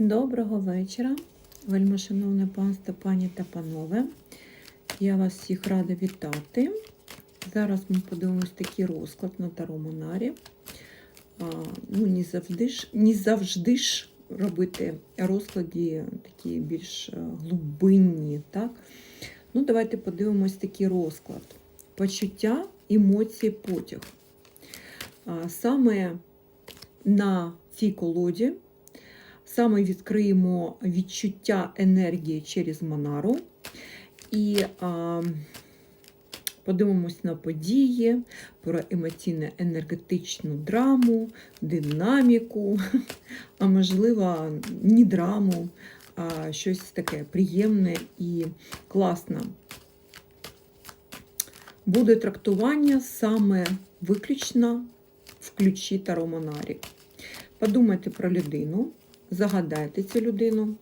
Доброго вечора, вельмишановне панство, пані та панове. Я вас всіх рада вітати. Зараз ми подивимось такий розклад на Таро Монарі. А, Ну, не завжди ж, не завжди ж робити розклади такі більш е, глибинні. Так? Ну, давайте подивимось такий розклад. Почуття, емоції, потяг. А, Саме на цій колоді саме відкриємо відчуття енергії через Монару і а, подивимось на події, про емоційно енергетичну драму, динаміку, а можливо, не драму, а щось таке приємне і класне. Буде трактування саме виключно в ключі Таро Монарі. Подумайте про людину, загадайте цю людину,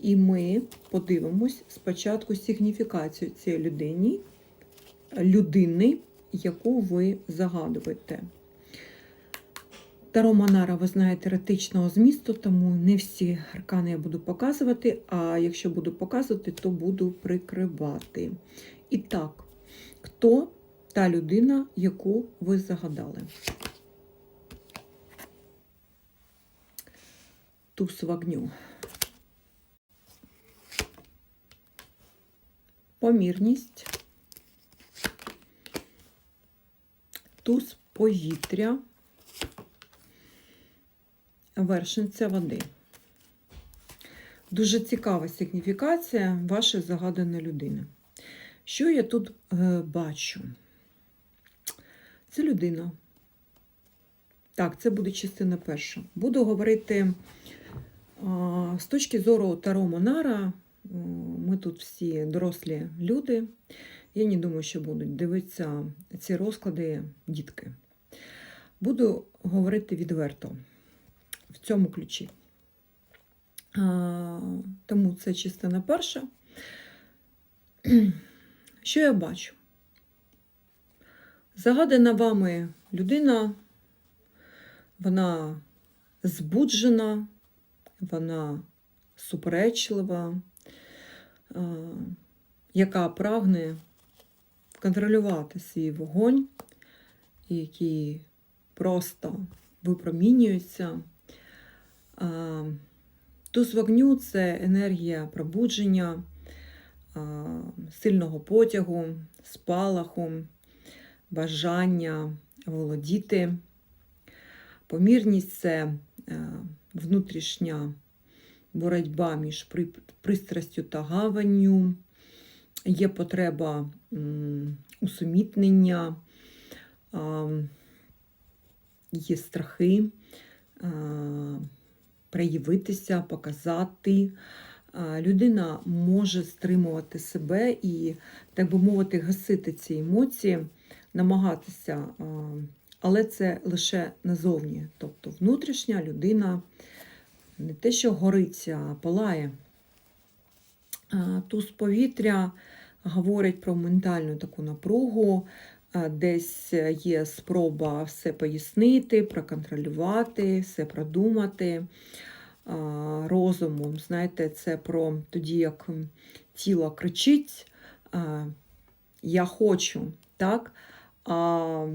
і ми подивимось спочатку сигніфікацію цієї людини, людини, яку ви загадуєте. Таро Монара, ви знаєте, еретичного змісту, тому не всі аркани я буду показувати, а якщо буду показувати, то буду прикривати. І так, хто та людина, яку ви загадали? Туз вогню. Помірність, туз повітря, вершниця води. Дуже цікава сигніфікація вашої загаданої людини. Що я тут е, бачу? Це людина. Так, це буде частина перша. Буду говорити з точки зору Таро Монара. Ми тут всі дорослі люди. Я не думаю, що будуть дивитися ці розклади дітки. Буду говорити відверто в цьому ключі. Тому це частина перша. Що я бачу? Загадана вами людина вона збуджена, вона суперечлива, яка прагне контролювати свій вогонь, який просто випромінюється. Туз вогню це енергія пробудження, сильного потягу, спалаху, бажання володіти. Помірність це е, внутрішня боротьба між пристрастю та гаванню, є потреба усумітнення, є страхи проявитися, показати. Людина може стримувати себе і, так би мовити, гасити ці емоції, намагатися але це лише назовні. Тобто внутрішня людина не те, що гориться, а палає. Туз повітря говорить про ментальну таку напругу, десь є спроба все пояснити, проконтролювати, все продумати. Розумом, знаєте, це про тоді, як тіло кричить, я хочу, так? А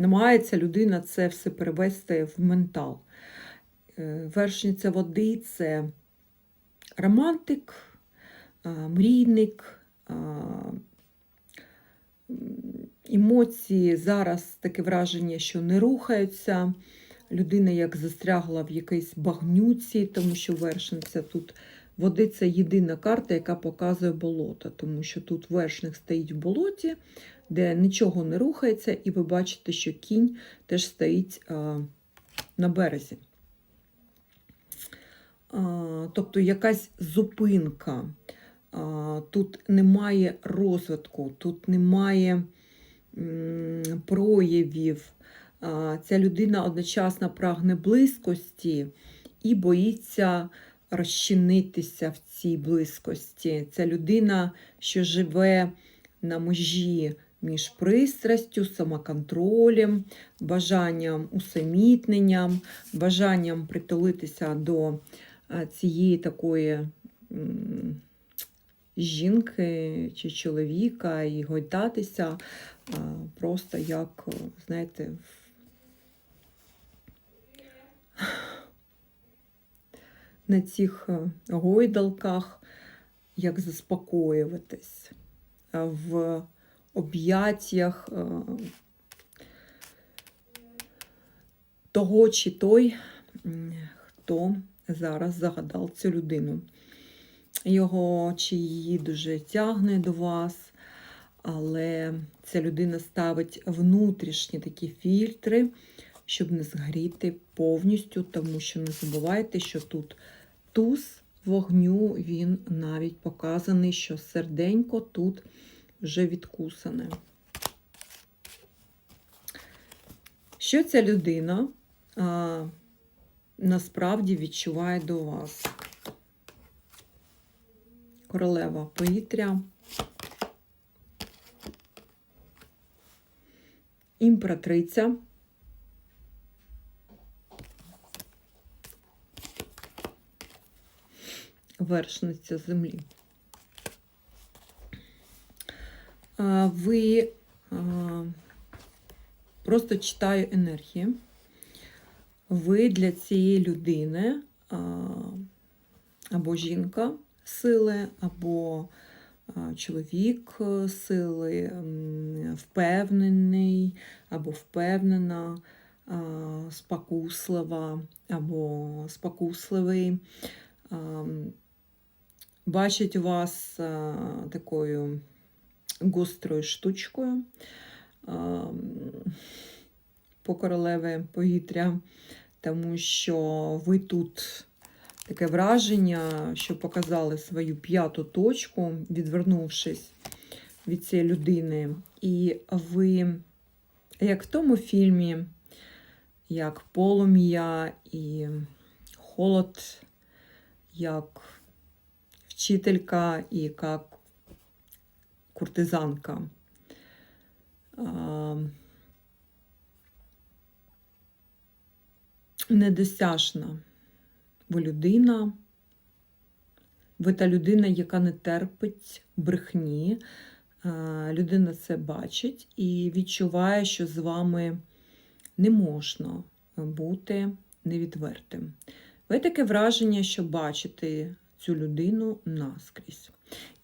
намагається людина це все перевести в ментал. Е, вершниця води це романтик, мрійник. Емоції зараз таке враження, що не рухаються. Людина як застрягла в якійсь багнюці, тому що вершниця тут води це єдина карта, яка показує болото, тому що тут вершник стоїть в болоті, де нічого не рухається, і ви бачите, що кінь теж стоїть а, на березі. А, тобто якась зупинка. А, тут немає розвитку, тут немає м, проявів. А, ця людина одночасно прагне близькості і боїться розчинитися в цій близькості. Ця людина, що живе на межі між пристрастю, самоконтролем, бажанням усамітненням, бажанням притулитися до е, цієї такої жінки чи чоловіка і гойдатися просто як, знаєте, на цих е, гойдалках, як заспокоюватись е, в об'яттях е, того чи той, хто зараз загадав цю людину. Його чи її дуже тягне до вас, але ця людина ставить внутрішні такі фільтри, щоб не згоріти повністю, тому що не забувайте, що тут туз вогню, він навіть показаний, що серденько тут вже відкусане. Що ця людина а, насправді відчуває до вас? Королева повітря, імператриця. Вершниця землі. Ви просто читаю енергії. Ви для цієї людини або жінка сили, або чоловік сили, впевнений або впевнена, спокуслива або спокусливий. Бачить вас а, такою гострою штучкою а, по королеві повітря, тому що ви тут таке враження, що показали свою п'яту точку, відвернувшись від цієї людини. І ви, як в тому фільмі, як полум'я і холод, як вчителька і як куртизанка. Недосяжна ви людина, ви та людина, яка не терпить брехні. Людина це бачить і відчуває, що з вами не можна бути невідвертим. Ви таке враження, що бачите цю людину наскрізь.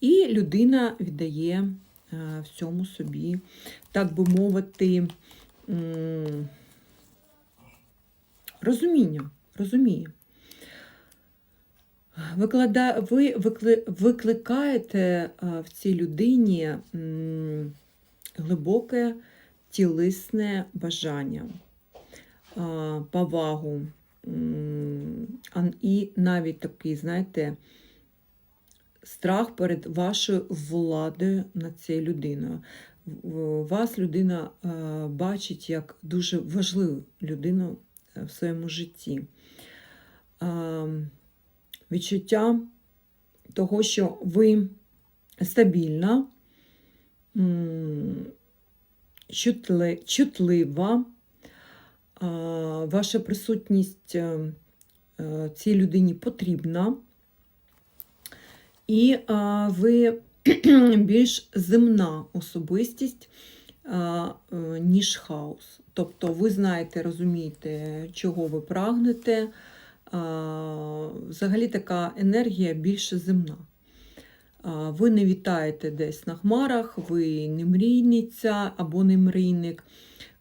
І людина віддає е, всьому собі, так би мовити, розуміння, розуміє. Виклада... Ви викли... викликаєте е, в цій людині глибоке тілисне бажання, е, повагу. І навіть такий, знаєте, страх перед вашою владою над цією людиною. Вас людина е, бачить як дуже важливу людину е, в своєму житті. Е, Відчуття того, що ви стабільна, чутлива, ваша присутність цій людині потрібна, і а, ви більш земна особистість, е, ніж хаос. Тобто ви знаєте, розумієте, чого ви прагнете. Взагалі така енергія більше земна. Ви не вітаєте десь на хмарах, ви не мрійниця або не мрійник.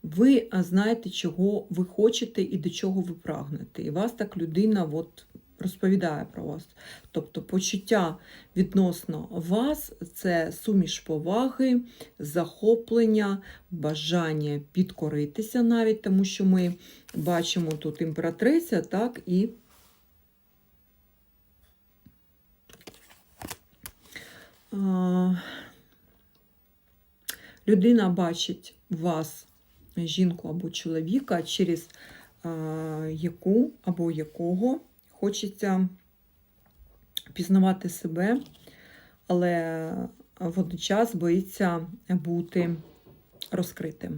Ви знаєте, чого ви хочете і до чого ви прагнете. І вас так людина от, розповідає про вас. Тобто почуття відносно вас це суміш поваги, захоплення, бажання підкоритися навіть, тому що ми бачимо тут імператриця, так, і людина бачить вас, жінку або чоловіка, через яку або якого хочеться пізнавати себе, але водночас боїться бути розкрити.